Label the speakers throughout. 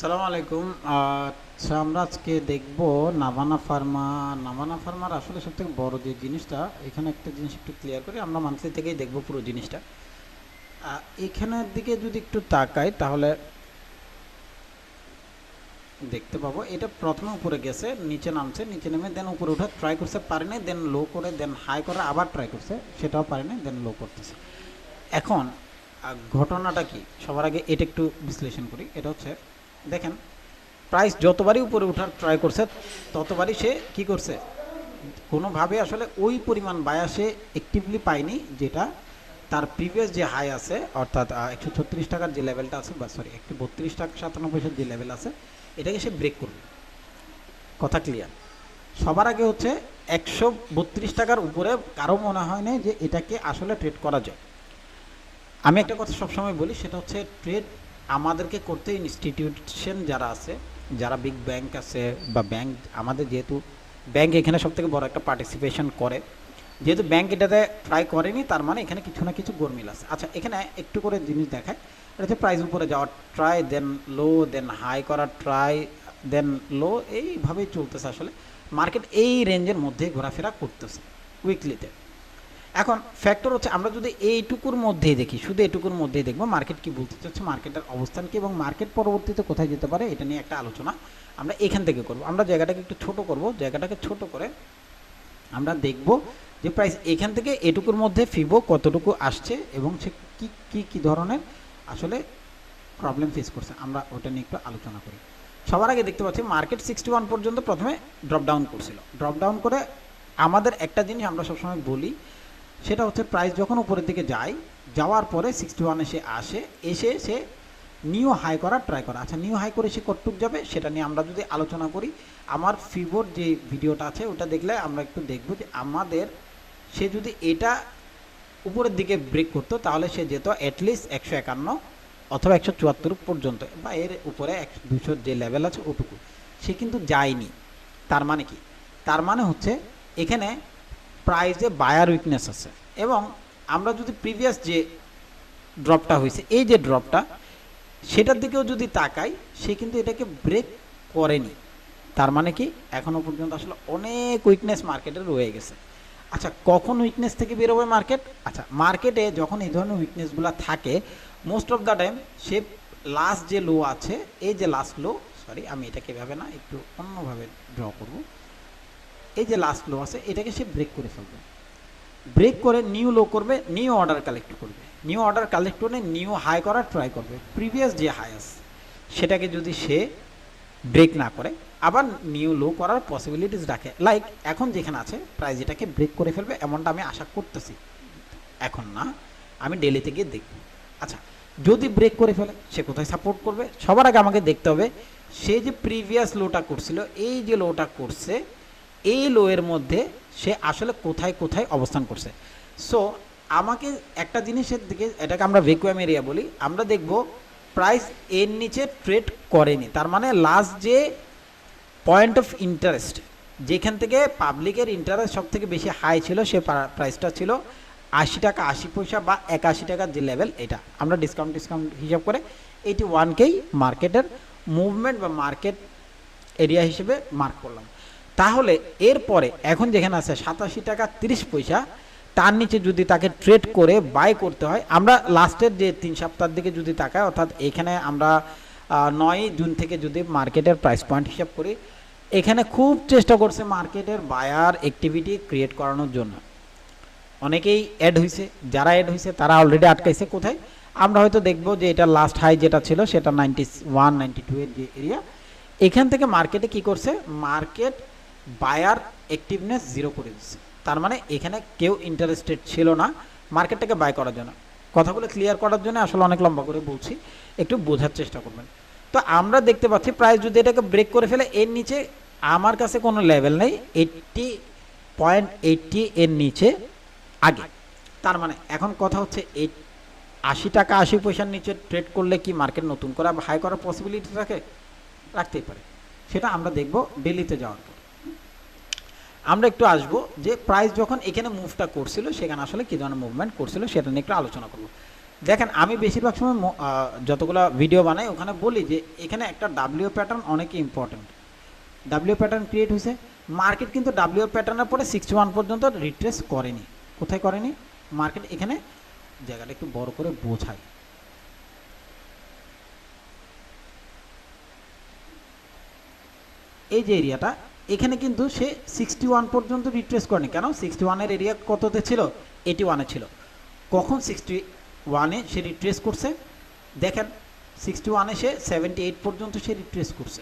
Speaker 1: আসসালামু আলাইকুম। আচ্ছা আমরা আজকে দেখব নাভানা ফার্মা নাভানা ফার্মার আসলে সবথেকে বড় যে জিনিসটা, এখানে একটা জিনিস একটু ক্লিয়ার করি, আমরা মান্থলি থেকেই দেখব পুরো জিনিসটা। এখানের দিকে যদি একটু তাকাই, তাহলে দেখতে পাবো, এটা প্রথমে উপরে গেছে, নিচে নামছে, নিচে নেমে দেন উপরে উঠে ট্রাই করছে পারেনি দেন লো করে দেন হাই করে, আবার ট্রাই করছে, সেটাও পারেনি দেন লো করতেছে। এখন ঘটনাটা কি? সবার আগে এটা একটু বিশ্লেষণ করি, এটা হচ্ছে দেখেন প্রাইস যতবারই উপরে ওঠার ট্রাই করছে, ততবারই সে কি করছে? কোনোভাবে আসলে ওই পরিমাণ বায়া সে অ্যাক্টিভলি পায়নি, যেটা তার প্রিভিয়াস যে হাই আছে, অর্থাৎ একশো ছত্রিশ টাকার যে লেভেলটা আছে, বা সরি একশো বত্রিশ টাকা সাতান্ন পয়সার যে লেভেল আছে, এটাকে সে ব্রেক করবে কথা ক্লিয়ার সবার আগে হচ্ছে একশো বত্রিশ টাকার উপরে কারও মনে হয় না যে এটাকে আসলে ট্রেড করা যায়। আমি একটা কথা সবসময় বলি, সেটা হচ্ছে ট্রেড আমাদেরকে করতে ইনস্টিটিউশন যারা আছে, যারা বিগ ব্যাংক আছে বা ব্যাংক আমাদের যেহেতু ব্যাংক এখানে সব থেকে বড় একটা পার্টিসিপেশন করে। যেহেতু ব্যাংক এটাতে ট্রাই করেনি, তার মানে এখানে কিছু না কিছু গরমিল আছে। আচ্ছা এখানে একটু করে জিনিস দেখায় এটা হচ্ছে প্রাইস উপরে যাওয়ার ট্রাই দেন লো দেন হাই করার ট্রাই দেন লো এইভাবেই চলতেছে আসলে। মার্কেট এই রেঞ্জের মধ্যে ঘোরাফেরা করতেছে উইকলিতে এখন ফ্যাক্টর হচ্ছে আমরা যদি এইটুকুর মধ্যেই দেখি, শুধু এইটুকুর মধ্যেই দেখব মার্কেট কি বলতে চাচ্ছে মার্কেটের অবস্থান কি এবং মার্কেট পরবর্তীতে কোথায় যেতে পারে, এটা নিয়ে একটা আলোচনা আমরা এখান থেকে করব। আমরা জায়গাটাকে একটু ছোট করব, জায়গাটাকে ছোট করে আমরা দেখব যে প্রাইস এখান থেকে এটুকুর মধ্যে ফিবো কতটুকু আসছে এবং সে কি কি কি ধরনের আসলে প্রবলেম ফেস করছে, আমরা ওটা নিয়ে একটু আলোচনা করি। সবার আগে দেখতে পাচ্ছি মার্কেট সিক্সটি ওয়ান পর্যন্ত প্রথমে ড্রপ ডাউন করছিল। ড্রপ ডাউন করে আমাদের একটা জিনিস আমরা সবসময় বলি সেটা হচ্ছে প্রাইস যখন উপরের দিকে যায়, যাওয়ার পরে সিক্সটি ওয়ানে সে আসে, এসে সে নিউ হাই করার ট্রাই করা। আচ্ছা নিউ হাই করে সে কতটুক যাবে, সেটা নিয়ে আমরা যদি আলোচনা করি, আমার ফিবোর যে ভিডিওটা আছে, ওটা দেখলে আমরা একটু দেখব যে আমাদের, সে যদি এটা উপরের দিকে ব্রেক করতো, তাহলে সে যেত অ্যাটলিস্ট একশো একান্ন অথবা একশো চুয়াত্তর পর্যন্ত, বা এর উপরে এক দুশোর যে লেভেল আছে ওটুকু। সে কিন্তু যায়নি। তার মানে কি? তার মানে হচ্ছে, এখানে প্রাইসে বায়ার উইকনেস আছে। এবং আমরা যদি প্রিভিয়াস যে ড্রপটা হয়েছে, এই যে ড্রপটা সেটার দিকেও যদি তাকাই, সে কিন্তু এটাকে ব্রেক করেনি। তার মানে কি? এখনও পর্যন্ত আসলে অনেক উইকনেস মার্কেটে রয়ে গেছে। আচ্ছা কখন উইকনেস থেকে বেরোবে মার্কেট আচ্ছা মার্কেটে যখন এই ধরনের উইকনেসগুলো থাকে মোস্ট অফ দ্য টাইম সে লাস্ট যে লো আছে, এই যে লাস্ট লো সরি আমি এটাকে এভাবে না, একটু অন্যভাবে ড্র করব। এই যে লাস্ট লো আছে, এটাকে সে ব্রেক করে ফেলবে। ব্রেক করে নিউ লো করবে নিউ অর্ডার কালেক্ট করবে। নিউ অর্ডার কালেক্ট করে নিউ হাই করার ট্রাই করবে। প্রিভিয়াস যে আছে, সেটাকে যদি সে ব্রেক না করে, আবার নিউ লো করার পসিবিলিটিস রাখে। লাইক এখন যেখানে আছে প্রাইস এটাকে ব্রেক করে ফেলবে, এমনটা আমি আশা করতেছি। এখন না, আমি ডেলিতে গিয়ে দেখব। আচ্ছা যদি ব্রেক করে ফেলে, সে কোথায় সাপোর্ট করবে? সবার আগে আমাকে দেখতে হবে, সে যে প্রিভিয়াস লোটা করছিল, এই যে লোটা করছে এই লোয়ের মধ্যে সে আসলে কোথায় কোথায় অবস্থান করছে। সো আমাকে একটা জিনিসের দিকে, এটাকে আমরা ভেকুয়াম এরিয়া বলি, আমরা দেখব প্রাইস এর নিচে ট্রেড করেনি। তার মানে লাস্ট যে পয়েন্ট অফ ইন্টারেস্ট যেখান থেকে পাবলিকের ইন্টারেস্ট সব থেকে বেশি হাই ছিল, সে প্রাইসটা ছিল আশি টাকা, আশি পয়সা বা একাশি টাকার যে লেভেল এটা। আমরা ডিসকাউন্ট ডিসকাউন্ট হিসাব করে এইটি ওয়ানকেই মার্কেটের মুভমেন্ট বা মার্কেট এরিয়া হিসেবে মার্ক করলাম। তাহলে এরপরে এখন যেখানে আছে সাতাশি টাকা তিরিশ পয়সা, তার নিচে যদি তাকে ট্রেড করে বাই করতে হয়, আমরা লাস্টের যে তিন সপ্তাহের দিকে যদি তাকাই, অর্থাৎ এখানে আমরা নয় জুন থেকে যদি মার্কেটের প্রাইস পয়েন্ট হিসাব করি, এখানে খুব চেষ্টা করছে মার্কেটের বায়ার অ্যাক্টিভিটি ক্রিয়েট করানোর জন্য। অনেকেই অ্যাড হয়েছে যারা অ্যাড হয়েছে তারা অলরেডি আটকাইছে কোথায়? আমরা হয়তো দেখব যে এটা লাস্ট হাই যেটা ছিল, সেটা নাইনটি ওয়ান নাইনটি টু এর যে এরিয়া এখান থেকে মার্কেটে কি করছে? মার্কেট বায়ার অ্যাক্টিভনেস জিরো করে দিচ্ছে তার মানে এখানে কেউ ইন্টারেস্টেড ছিল না মার্কেটটাকে বাই করার জন্য। কথাগুলো ক্লিয়ার করার জন্য আসলে অনেক লম্বা করে বলছি, একটু বোঝার চেষ্টা করবেন। তো আমরা দেখতে পাচ্ছি প্রাইস যদি এটাকে ব্রেক করে ফেলে, এর নিচে আমার কাছে কোনো লেভেল নেই এইটটি পয়েন্ট এইটটি এর নিচে আগে। তার মানে এখন কথা হচ্ছে এই আশি টাকা, আশি পয়সার নিচে ট্রেড করলে কি মার্কেট নতুন করে হাই করার পসিবিলিটি রাখে রাখতেই পারে। সেটা আমরা দেখব দিল্লিতে যাওয়ার আমরা একটু আসব যে প্রাইস যখন এখানে মুভটা করছিল, সেখানে আসলে কী ধরনের মুভমেন্ট করছিল সেটা নিয়ে একটু আলোচনা করব। দেখেন, আমি বেশিরভাগ সময় যতগুলো ভিডিও বানাই, ওখানে বলি যে এখানে একটা ডাব্লিউ প্যাটার্ন অনেক ইম্পর্টেন্ট ডাব্লিউ প্যাটার্ন ক্রিয়েট হয়েছে। মার্কেট কিন্তু ডাব্লিউ প্যাটার্নের পরে সিক্সটি ওয়ান পর্যন্ত রিট্রেস করেনি। কোথায় করেনি? মার্কেট এখানে জায়গাটা একটু বড় করে বোঝায়। এই যে এরিয়াটা এখানে কিন্তু সে সিক্সটি ওয়ান পর্যন্ত রিট্রেস করেনি। কেন? সিক্সটি ওয়ানের এরিয়া কততে ছিল? এইটি ওয়ানে ছিল। কখন সিক্সটি ওয়ানে সে রিট্রেস করছে? দেখেন সিক্সটি ওয়ানে সে সেভেন্টি এইট পর্যন্ত সে রিট্রেস করছে।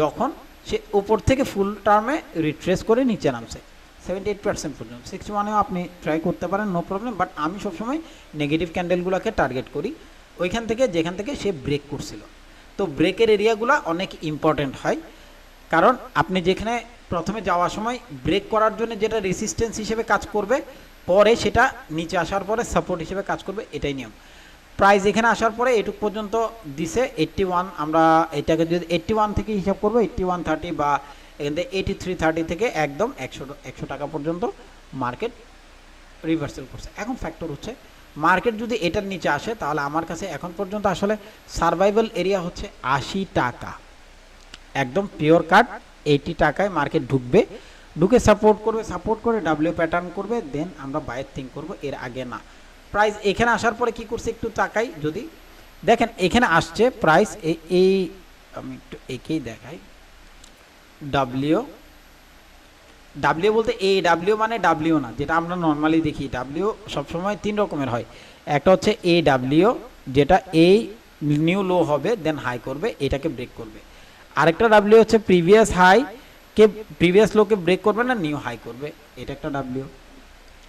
Speaker 1: যখন সে উপর থেকে ফুল টার্মে রিট্রেস করে নিচে নামছে সেভেন্টি এইট পার্সেন্ট পর্যন্ত। সিক্সটি ওয়ানেও আপনি ট্রাই করতে পারেন নো প্রবলেম বাট আমি সবসময় নেগেটিভ ক্যান্ডেলগুলোকে টার্গেট করি। ওইখান থেকে, যেখান থেকে সে ব্রেক করছিল। তো ব্রেকের এরিয়াগুলো অনেক ইম্পর্ট্যান্ট হয়। কারণ আপনি যেখানে প্রথমে যাওয়ার সময় ব্রেক করার জন্য যেটা রেসিস্ট্যান্স হিসেবে কাজ করবে, পরে সেটা নিচে আসার পরে সাপোর্ট হিসেবে কাজ করবে, এটাই নিয়ম। প্রাইস এখানে আসার পরে এটুক পর্যন্ত দিছে এইট্টি ওয়ান আমরা এটাকে যদি এইট্টি ওয়ান থেকে হিসাব করব এইট্টি ওয়ান থার্টি বা এখান থেকে এইটি থ্রি থার্টি থেকে একদম একশো একশো টাকা পর্যন্ত মার্কেট রিভার্সাল করছে। এখন ফ্যাক্টর হচ্ছে মার্কেট যদি এটার নিচে আসে, তাহলে আমার কাছে এখন পর্যন্ত আসলে সার্ভাইভাল এরিয়া হচ্ছে আশি টাকা। একদম পিওর কাট এইটি টাকায় মার্কেট ঢুকবে। ঢুকে সাপোর্ট করবে সাপোর্ট করে ডাব্লিউ প্যাটার্ন করবে দেন আমরা বাইর থিঙ্ক করব, এর আগে না। প্রাইস এখানে আসার পরে কি করছে একটু তাকাই যদি। দেখেন, এখানে আসছে প্রাইস এই, আমি একটু একেই দেখাই। ডাব্লিউ ডাব্লিউ বলতে এ ডাব্লিউ মানে ডাব্লিউ না, যেটা আমরা নর্মালি দেখি। ডাব্লিউ সবসময় তিন রকমের হয়। একটা হচ্ছে এ ডাব্লিউ যেটা এই নিউ লো হবে দেন হাই করবে, এটাকে ব্রেক করবে। আরেকটা ডাব্লিউ হচ্ছে প্রিভিয়াস হাই কে প্রিভিয়াস লোকে ব্রেক করবে না নিউ হাই করবে? এটা একটা ডাব্লিউ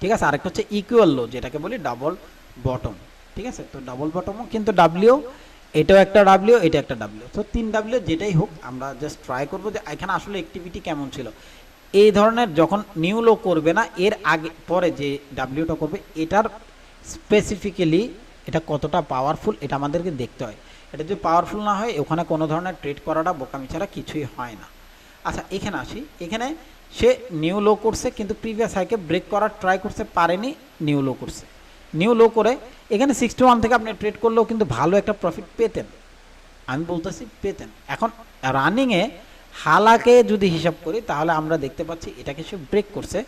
Speaker 1: ঠিক আছে? আরেকটা হচ্ছে ইকুয়াল লো যেটাকে বলি ডাবল বটম ঠিক আছে? তো ডাবল বটমও কিন্তু ডাব্লিউ এটাও একটা ডাব্লিউ এটা একটা ডাব্লিউ তো তিন ডাব্লিউ যেটাই হোক, আমরা জাস্ট ট্রাই করব যে এখানে আসলে অ্যাক্টিভিটি কেমন ছিল। এই ধরনের যখন নিউ লো করবে না, এর আগে, পরে যে ডাব্লিউটা করবে, এটার স্পেসিফিক্যালি এটা কতটা পাওয়ারফুল এটা আমাদেরকে দেখতে হয়। এটা যদি পাওয়ারফুল না হয়, ওখানে কোনো ধরনের ট্রেড করাটা, বোকামি ছাড়া কিছুই হয় না। আচ্ছা এখানে আসি। এখানে সে নিউ লো করছে, কিন্তু প্রিভিয়াস হাইকে ব্রেক করার ট্রাই করতে পারেনি নিউ লো করছে। নিউ লো করে এখানে সিক্সটি ওয়ান থেকে আপনি ট্রেড করলেও কিন্তু ভালো একটা প্রফিট পেতেন। আমি বলতেছি পেতেন। এখন রানিংয়ে হালাকে যদি হিসাব করি, তাহলে আমরা দেখতে পাচ্ছি এটাকে সে ব্রেক করছে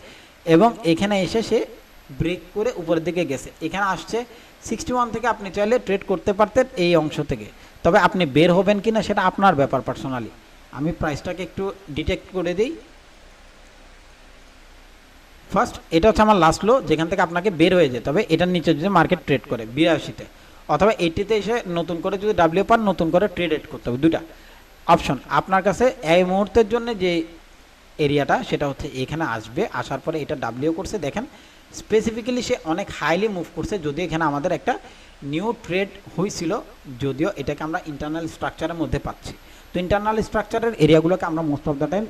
Speaker 1: এবং এখানে এসে সে ব্রেক করে উপরের দিকে গেছে। এখানে আসছে সিক্সটি থেকে আপনি চাইলে ট্রেড করতে পারতেন এই অংশ থেকে। তবে আপনি বের হবেন কিনা সেটা আপনার ব্যাপার পার্সোনালি আমি প্রাইসটাকে একটু ডিটেক্ট করে দিই। ফার্স্ট এটা হচ্ছে আমার লাস্ট লো যেখান থেকে আপনাকে বের হয়ে যেতে হবে। এটার নিচে যদি মার্কেট ট্রেড করে, বিরাশিতে। অথবা এইটিতে এসে নতুন করে যদি ডাব্লিউ পান, নতুন করে ট্রেড করতে হবে। দুটা অপশন আপনার কাছে এই মুহূর্তের জন্য যে এরিয়াটা সেটা হচ্ছে এখানে আসবে। আসার পরে এটা ডাব্লিউ করছে, দেখেন। স্পেসিফিক্যালি সে অনেক হাইলি মুভ করছে, যদিও এখানে আমাদের একটা নিউ ট্রেড হয়েছিল যদিও এটাকে আমরা ইন্টারনাল স্ট্রাকচারের মধ্যে পাচ্ছি। তো ইন্টারনাল স্ট্রাকচারের এরিয়াগুলোকে আমরা most of the time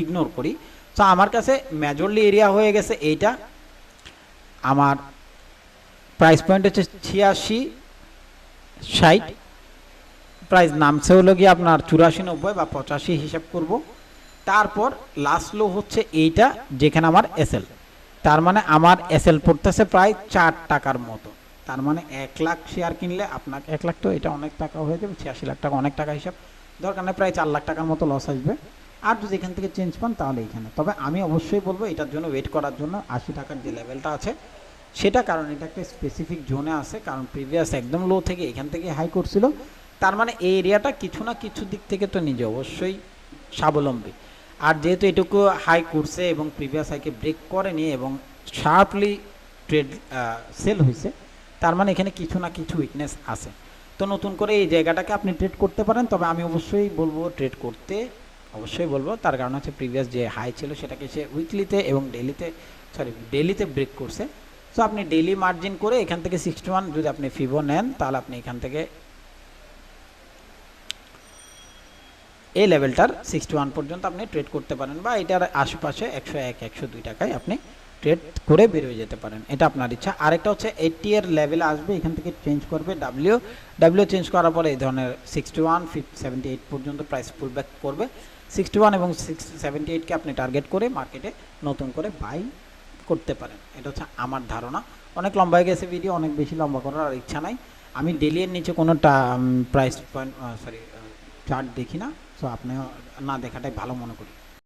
Speaker 1: ignore করি। তো আমার কাছে মেজরলি এরিয়া হয়ে গেছে এইটা। আমার প্রাইস পয়েন্ট হচ্ছে ছিয়াশি, ষাট। প্রাইস নামছে হলো গিয়ে আপনার চুরাশি নব্বই বা পঁচাশি হিসাব করব। তারপর লাস্ট লো হচ্ছে এইটা, যেখানে আমার এসএল তার মানে আমার এসএল পড়তেছে প্রায় চার টাকার মতো। তার মানে এক লাখ শেয়ার কিনলে আপনাকে এক লাখ তো এটা অনেক টাকা হয়ে যাবে, ছিয়াশি লাখ টাকা অনেক টাকা হিসাব। দরকার নেই, প্রায় চার লাখ টাকার মতো লস আসবে। আর যদি এখান থেকে চেঞ্জ পান তাহলে এখানে। তবে আমি অবশ্যই বলব এটার জন্য ওয়েট করার জন্য আশি টাকার যে লেভেলটা আছে, সেটা কারণ এটা একটা স্পেসিফিক জোনে আছে, কারণ প্রিভিয়াস একদম লো থেকে এখান থেকে হাই করছিল। তার মানে এই এরিয়াটা কিছু না কিছু দিক থেকে তো নিজে অবশ্যই স্বাবলম্বী। আর যেহেতু এটুকু হাই করছে এবং প্রিভিয়াস হাইকে ব্রেক করেনি এবং শার্পলি ট্রেড সেল হয়েছে তার মানে এখানে কিছু না কিছু উইকনেস আছে। তো নতুন করে এই জায়গাটাকে আপনি ট্রেড করতে পারেন, তবে আমি অবশ্যই বলব ট্রেড করতে, অবশ্যই বলব। তার কারণ হচ্ছে প্রিভিয়াস যে হাই ছিল সেটাকে সে উইকলিতে এবং ডেলিতে সরি ডেলিতে ব্রেক করছে। সো আপনি ডেলি মার্জিন করে এখান থেকে সিক্সটি ওয়ান যদি আপনি ফিভো নেন, তাহলে আপনি এখান থেকে এই লেভেলটার সিক্সটি ওয়ান পর্যন্ত আপনি ট্রেড করতে পারেন বা এটার আশেপাশে একশো এক, একশো দুই টাকায় আপনি ট্রেড করে বেরোয় যেতে পারেন। এটা আপনার ইচ্ছা। আরেকটা হচ্ছে এইটটি এর লেভেলে আসবে, এখান থেকে চেঞ্জ করবে ডাব্লিউ ডাব্লিউ চেঞ্জ করার পরে এই ধরনের সিক্সটি ওয়ান সেভেন্টি এইট পর্যন্ত প্রাইস পুল ব্যাক করবে। সিক্সটি ওয়ান এবং সিক্স সেভেন্টি এইটকে আপনি টার্গেট করে মার্কেটে নতুন করে বাই করতে পারেন। এটা হচ্ছে আমার ধারণা। অনেক লম্বা হয়ে গেছে ভিডিও অনেক বেশি লম্বা করার ইচ্ছা নাই। আমি ডেলি এর নিচে কোনো প্রাইস পয়েন্ট সরি চার্ট দেখি না। সো আপনিও না দেখাটাই ভালো মনে করি।